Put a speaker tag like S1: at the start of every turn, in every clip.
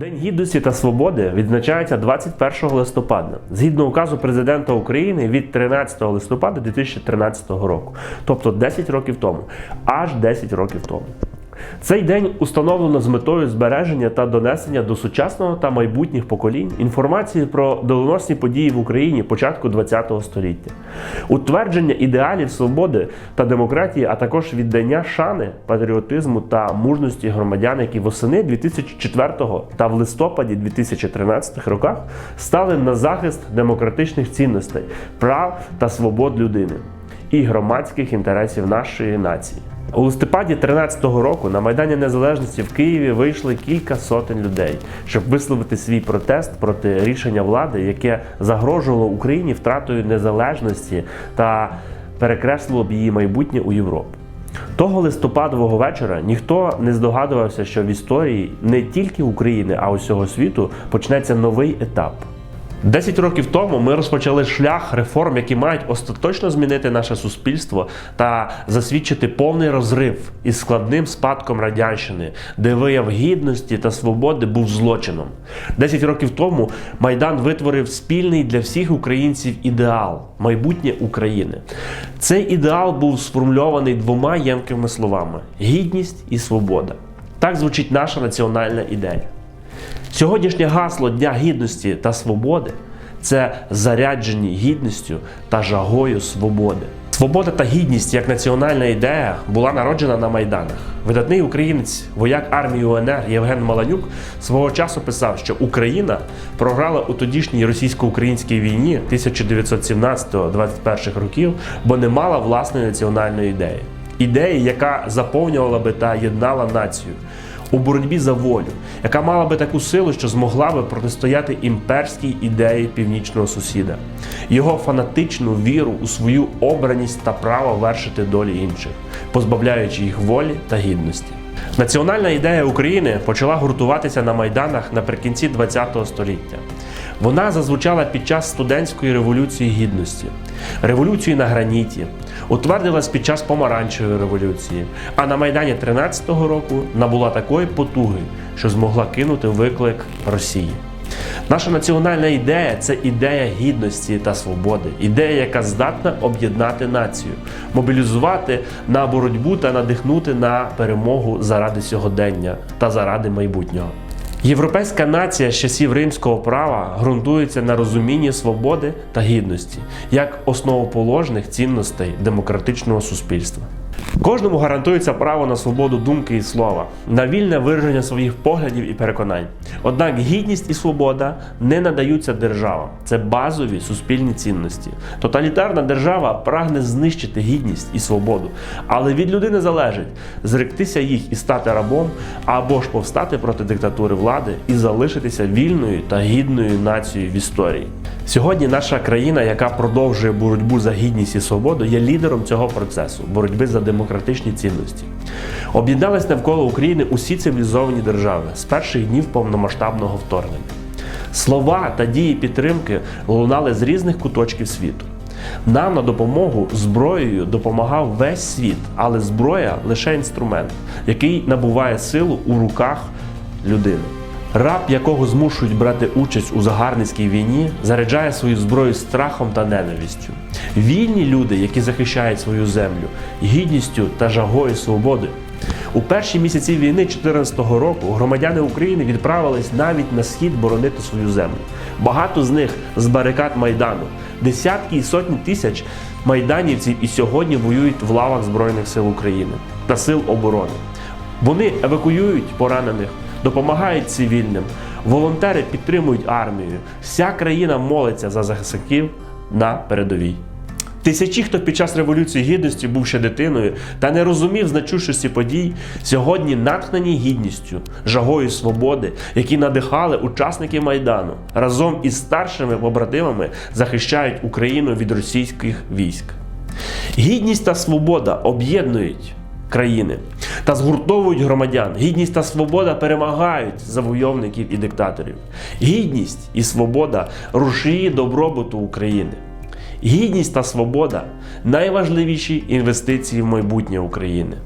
S1: День гідності та свободи відзначається 21 листопада згідно указу президента України від 13 листопада 2013 року, тобто 10 років тому, аж 10 років тому. Цей день установлено з метою збереження та донесення до сучасного та майбутніх поколінь інформації про доленосні події в Україні початку ХХ століття, утвердження ідеалів свободи та демократії, а також віддання шани, патріотизму та мужності громадян, які восени 2004 та в листопаді 2013 роках стали на захист демократичних цінностей, прав та свобод людини і громадських інтересів нашої нації. У листопаді 13-го року на Майдані Незалежності в Києві вийшли кілька сотень людей, щоб висловити свій протест проти рішення влади, яке загрожувало Україні втратою незалежності та перекреслило б її майбутнє у Європу. Того листопадового вечора ніхто не здогадувався, що в історії не тільки України, а усього світу почнеться новий етап. Десять років тому ми розпочали шлях реформ, які мають остаточно змінити наше суспільство та засвідчити повний розрив із складним спадком радянщини, де вияв гідності та свободи був злочином. Десять років тому Майдан витворив спільний для всіх українців ідеал майбутнє України. Цей ідеал був сформульований двома ємкими словами: гідність і свобода. Так звучить наша національна ідея. Сьогоднішнє гасло Дня гідності та свободи це заряджені гідністю та жагою свободи. Свобода та гідність як національна ідея була народжена на майданах. Видатний українець, вояк армії УНР Євген Маланюк свого часу писав, що Україна програла у тодішній російсько-українській війні 1917-21 років, бо не мала власної національної ідеї. Ідеї, яка заповнювала би та єднала націю у боротьбі за волю, яка мала би таку силу, що змогла би протистояти імперській ідеї північного сусіда, його фанатичну віру у свою обраність та право вершити долі інших, позбавляючи їх волі та гідності. Національна ідея України почала гуртуватися на майданах наприкінці ХХ століття. Вона зазвучала під час студентської революції гідності, революції на граніті, утвердилась під час помаранчевої революції, а на Майдані 13-го року набула такої потуги, що змогла кинути виклик Росії. Наша національна ідея це ідея гідності та свободи, ідея, яка здатна об'єднати націю, мобілізувати на боротьбу та надихнути на перемогу заради сьогодення та заради майбутнього. Європейська нація з часів римського права ґрунтується на розумінні свободи та гідності як основоположних цінностей демократичного суспільства. Кожному гарантується право на свободу думки і слова, на вільне вираження своїх поглядів і переконань. Однак гідність і свобода не надаються державам. Це базові суспільні цінності. Тоталітарна держава прагне знищити гідність і свободу, але від людини залежить зректися їх і стати рабом, або ж повстати проти диктатури влади і залишитися вільною та гідною нацією в історії. Сьогодні наша країна, яка продовжує боротьбу за гідність і свободу, є лідером цього процесу боротьби за демократичні цінності. Об'єднались навколо України усі цивілізовані держави з перших днів повномасштабного вторгнення. Слова та дії підтримки лунали з різних куточків світу. Нам на допомогу зброєю допомагав весь світ, але зброя лише інструмент, який набуває силу у руках людини. Раб, якого змушують брати участь у загарбницькій війні, заряджає свою зброю страхом та ненавистю. Вільні люди, які захищають свою землю, гідністю та жагою свободи. У перші місяці війни 2014 року громадяни України відправились навіть на схід боронити свою землю. Багато з них з барикад Майдану. Десятки і сотні тисяч майданівців і сьогодні воюють в лавах Збройних сил України та сил оборони. Вони евакуюють поранених, допомагають цивільним, волонтери підтримують армію. Вся країна молиться за захисників на передовій. Тисячі, хто під час Революції Гідності був ще дитиною та не розумів значущості подій, сьогодні натхнені гідністю, жагою свободи, які надихали учасників Майдану, разом із старшими побратимами захищають Україну від російських військ. Гідність та свобода об'єднують країни та згуртовують громадян. Гідність та свобода перемагають завойовників і диктаторів. Гідність і свобода рушії добробуту України. Гідність та свобода найважливіші інвестиції в майбутнє України.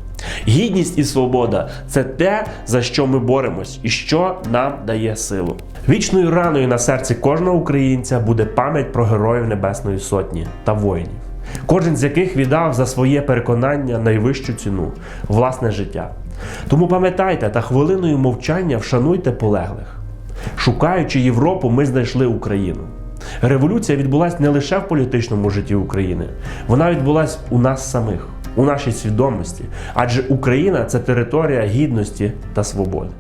S1: Гідність і свобода це те, за що ми боремось і що нам дає силу. Вічною раною на серці кожного українця буде пам'ять про героїв Небесної Сотні та воїнів, кожен з яких віддав за своє переконання найвищу ціну власне життя. Тому пам'ятайте та хвилиною мовчання вшануйте полеглих. Шукаючи Європу, ми знайшли Україну. Революція відбулася не лише в політичному житті України, вона відбулася у нас самих, у нашій свідомості. Адже Україна це територія гідності та свободи.